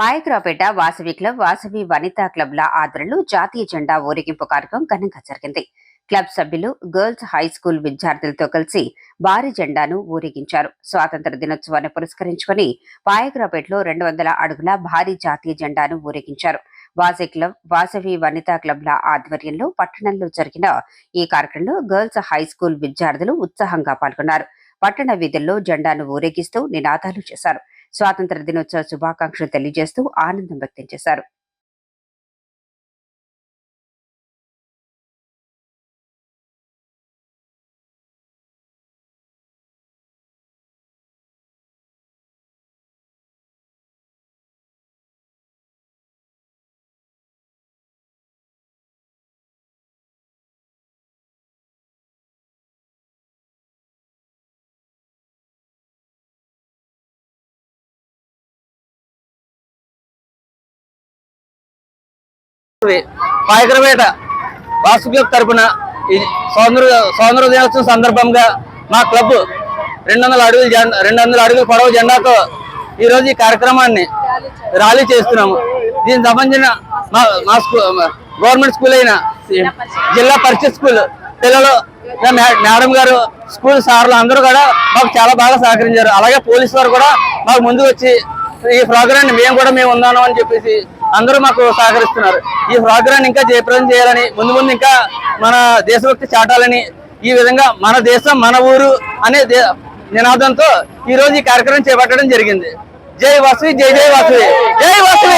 Payakaraopeta Vasavi club Vasavi Vanitha క్లబ్ల ఆధ్వర్యంలో జాతీయ జెండా ఊరేగింపు కార్యక్రమం ఘనంగా జరిగింది. క్లబ్ సభ్యులు గర్ల్స్ హై స్కూల్ విద్యార్థులతో కలిసి భారీ జెండాను ఊరేగించారు. స్వాతంత్ర దినోత్సవాన్ని పురస్కరించుకుని పాయక్రాపేటలో రెండు వందల అడుగుల భారీ జాతీయ జెండాను ఊరేగించారు. వాసవి క్లబ్ వాసవి వనితా క్లబ్ల ఆధ్వర్యంలో పట్టణంలో జరిగిన ఈ కార్యక్రమంలో గర్ల్స్ హై స్కూల్ విద్యార్థులు ఉత్సాహంగా పాల్గొన్నారు. పట్టణ వీధుల్లో జెండాను ఊరేగిస్తూ నినాదాలు చేశారు. స్వాతంత్ర దినోత్సవ శుభాకాంక్షలు తెలియజేస్తూ ఆనందం వ్యక్తం చేశారు. పాయకరపేట వాసు క్లబ్ తరపున ఈ స్వాతంత్ర స్వాతంత్ర దినోత్సవం సందర్భంగా మా క్లబ్ రెండు వందల అడుగులు జెండా రెండు వందల అడుగుల పొడవు జెండాతో ఈ రోజు ఈ కార్యక్రమాన్ని ర్యాలీ చేస్తున్నాము. దీనికి సంబంధించిన మా మా స్కూల్ గవర్నమెంట్ స్కూల్ అయిన జిల్లా పరిషత్ స్కూల్ పిల్లలు మేడం గారు స్కూల్ సార్లు అందరూ కూడా మాకు చాలా బాగా సహకరించారు. అలాగే పోలీసు వారు కూడా మాకు ముందుకు వచ్చి ఈ ప్రోగ్రాన్ని మేము కూడా మేము ఉన్నాను అని చెప్పేసి అందరూ మాకు సహకరిస్తున్నారు. ఈ ప్రోగ్రాన్ని ఇంకా జయప్రదం చేయాలని ముందు ముందు ఇంకా మన దేశభక్తి చాటాలని ఈ విధంగా మన దేశం మన ఊరు అనే నినాదంతో ఈ రోజు ఈ కార్యక్రమం చేపట్టడం జరిగింది. జై వాసవి జై జై వాసవి జై వాసువి!